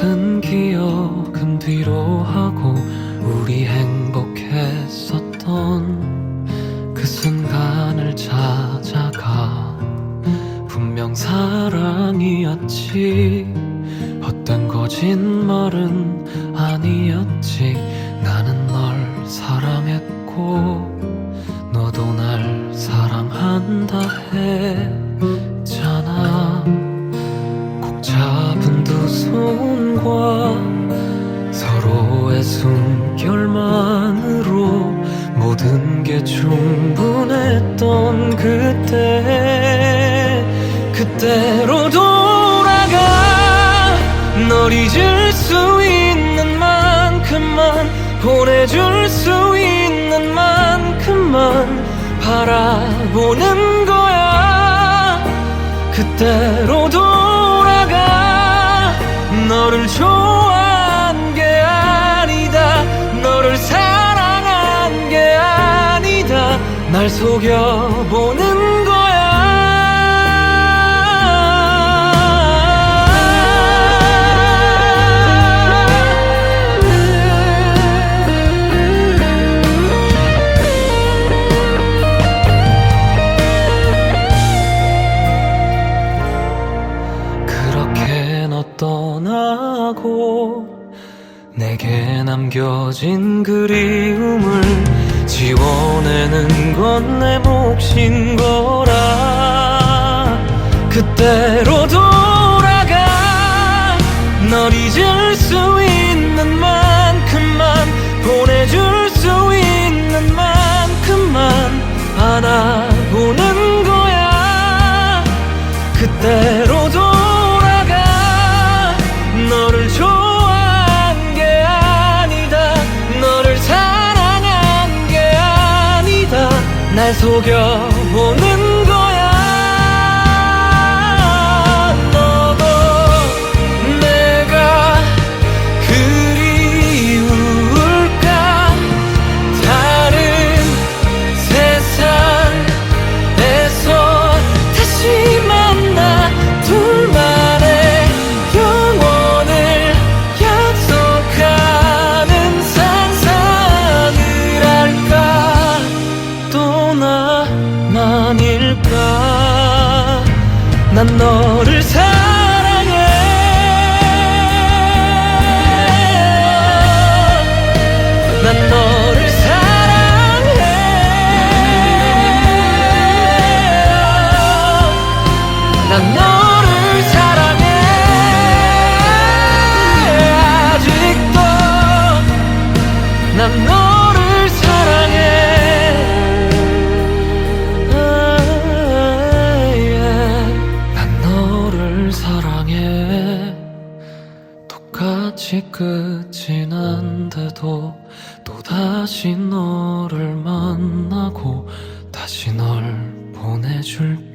큰 기억은 뒤로 하고 우리 행복했었던 그 순간을 찾아가 분명 사랑이었지. 헛된 거짓말은 아니었지. 나는 널 사랑했고 너도 날 사랑한다 했잖아. 꼭 잡은 두 손과 서로의 숨결만으로 모든 게 충분했던 그때 그때로 돌아가 널 잊을 수 있는 만큼만 보내줄 수 있는 만큼만 바라보는 거야. 그때로 날 속여보는 거야. 그렇게 너 떠나고 내게 남겨진 그리움을 몫인 거라. 그때로 속여보는 난 너를 사랑해. 난 너를 사랑해. 난 너를 사랑해. 아직도 난 너를 똑같이 끝이 난데도 또다시 너를 만나고 다시 널 보내줄게